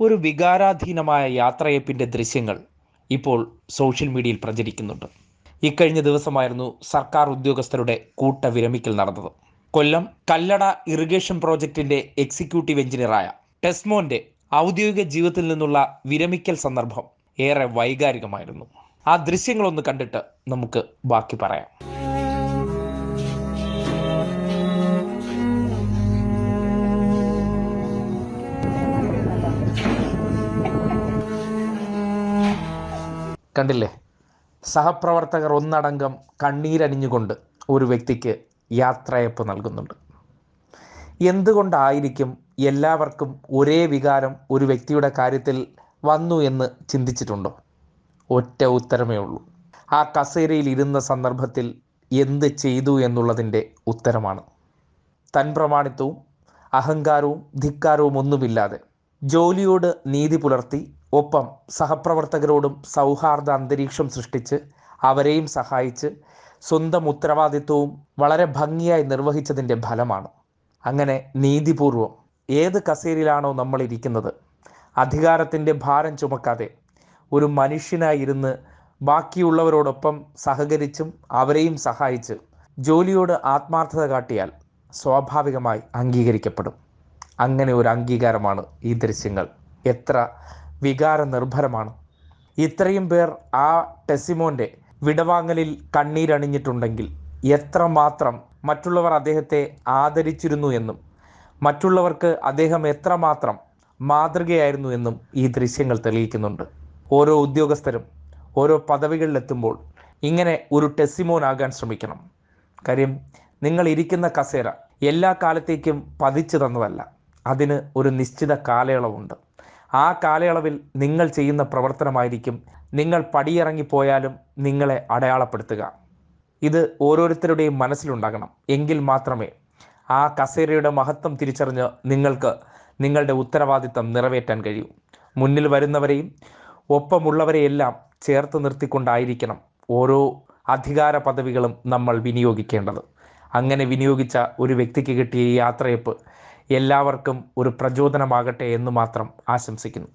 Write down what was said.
ഒരു വികാരാധീനമായ യാത്രയപ്പിന്റെ ദൃശ്യങ്ങൾ ഇപ്പോൾ സോഷ്യൽ മീഡിയയിൽ പ്രചരിക്കുന്നുണ്ട്. ഇക്കഴിഞ്ഞ ദിവസമായിരുന്നു സർക്കാർ ഉദ്യോഗസ്ഥരുടെ കൂട്ട വിരമിക്കൽ നടന്നത്. കൊല്ലം കല്ലട ഇറിഗേഷൻ പ്രോജക്റ്റിന്റെ എക്സിക്യൂട്ടീവ് എഞ്ചിനീയറായ ടെസ്മോന്റെ ഔദ്യോഗിക ജീവിതത്തിൽ നിന്നുള്ള വിരമിക്കൽ സന്ദർഭം ഏറെ വൈകാരികമായിരുന്നു. ആ ദൃശ്യങ്ങളൊന്ന് കണ്ടിട്ട് നമുക്ക് ബാക്കി പറയാം. കണ്ടില്ലേ? സഹപ്രവർത്തകർ ഒന്നടങ്കം കണ്ണീരണിഞ്ഞുകൊണ്ട് ഒരു വ്യക്തിക്ക് യാത്രയപ്പ് നൽകുന്നുണ്ട്. എന്തുകൊണ്ടായിരിക്കും എല്ലാവർക്കും ഒരേ വികാരം ഒരു വ്യക്തിയുടെ കാര്യത്തിൽ വന്നു എന്ന് ചിന്തിച്ചിട്ടുണ്ടോ? ഒറ്റ ഉത്തരമേ ഉള്ളൂ. ആ കസേരയിൽ ഇരുന്ന സന്ദർഭത്തിൽ എന്ത് ചെയ്തു എന്നുള്ളതിന്റെ ഉത്തരമാണ്. തൻ പ്രമാണിത്വവും അഹങ്കാരവും ധിക്കാരവും ഒന്നുമില്ലാതെ ജോലിയോട് നീതി പുലർത്തി ഒപ്പം സഹപ്രവർത്തകരോടും സൗഹാർദ്ദ അന്തരീക്ഷം സൃഷ്ടിച്ച് അവരെയും സഹായിച്ച് സ്വന്തം ഉത്തരവാദിത്വവും വളരെ ഭംഗിയായി നിർവഹിച്ചതിന്റെ ഫലമാണ്. അങ്ങനെ നീതിപൂർവം ഏത് കസേരയിലാണോ നമ്മൾ ഇരിക്കുന്നത് അധികാരത്തിന്റെ ഭാരം ചുമക്കാതെ ഒരു മനുഷ്യനായി ഇരുന്ന് ബാക്കിയുള്ളവരോടൊപ്പം സഹകരിച്ചും അവരെയും സഹായിച്ച് ജോലിയോട് ആത്മാർത്ഥത കാട്ടിയാൽ സ്വാഭാവികമായി അംഗീകരിക്കപ്പെടും. അങ്ങനെ ഒരു അംഗീകാരമാണ് ഈ ദൃശ്യങ്ങൾ. എത്ര വികാര നിർഭരമാണ് ഇത്രയും പേർ ആ ടെസിമോന്റെ വിടവാങ്ങലിൽ കണ്ണീരണിഞ്ഞിട്ടുണ്ടെങ്കിൽ എത്രമാത്രം മറ്റുള്ളവർ അദ്ദേഹത്തെ ആദരിച്ചിരുന്നു എന്നും മറ്റുള്ളവർക്ക് അദ്ദേഹം എത്രമാത്രം മാതൃകയായിരുന്നു എന്നും ഈ ദൃശ്യങ്ങൾ തെളിയിക്കുന്നുണ്ട്. ഓരോ ഉദ്യോഗസ്ഥരും ഓരോ പദവികളിലെത്തുമ്പോൾ ഇങ്ങനെ ഒരു ടെസിമോനാകാൻ ശ്രമിക്കണം. കാര്യം നിങ്ങൾ ഇരിക്കുന്ന കസേര എല്ലാ കാലത്തേക്കും പതിച്ചു തന്നതല്ല. അതിന് ഒരു നിശ്ചിത കാലയളവുണ്ട്. ആ കാലയളവിൽ നിങ്ങൾ ചെയ്യുന്ന പ്രവർത്തനമായിരിക്കും നിങ്ങൾ പടിയിറങ്ങിപ്പോയാലും നിങ്ങളെ അടയാളപ്പെടുത്തുക. ഇത് ഓരോരുത്തരുടെയും മനസ്സിലുണ്ടാകണം. എങ്കിൽ മാത്രമേ ആ കസേരയുടെ മഹത്വം തിരിച്ചറിഞ്ഞ് നിങ്ങൾക്ക് നിങ്ങളുടെ ഉത്തരവാദിത്തം നിറവേറ്റാൻ കഴിയൂ. മുന്നിൽ വരുന്നവരെയും ഒപ്പമുള്ളവരെയെല്ലാം ചേർത്ത് നിർത്തിക്കൊണ്ടായിരിക്കണം ഓരോ അധികാര പദവികളും നമ്മൾ വിനിയോഗിക്കേണ്ടത്. അങ്ങനെ വിനിയോഗിച്ച ഒരു വ്യക്തിക്ക് കിട്ടിയ ഈ യാത്രയപ്പ് എല്ലാവർക്കും ഒരു പ്രചോദനമാകട്ടെ എന്ന് മാത്രം ആശംസിക്കുന്നു.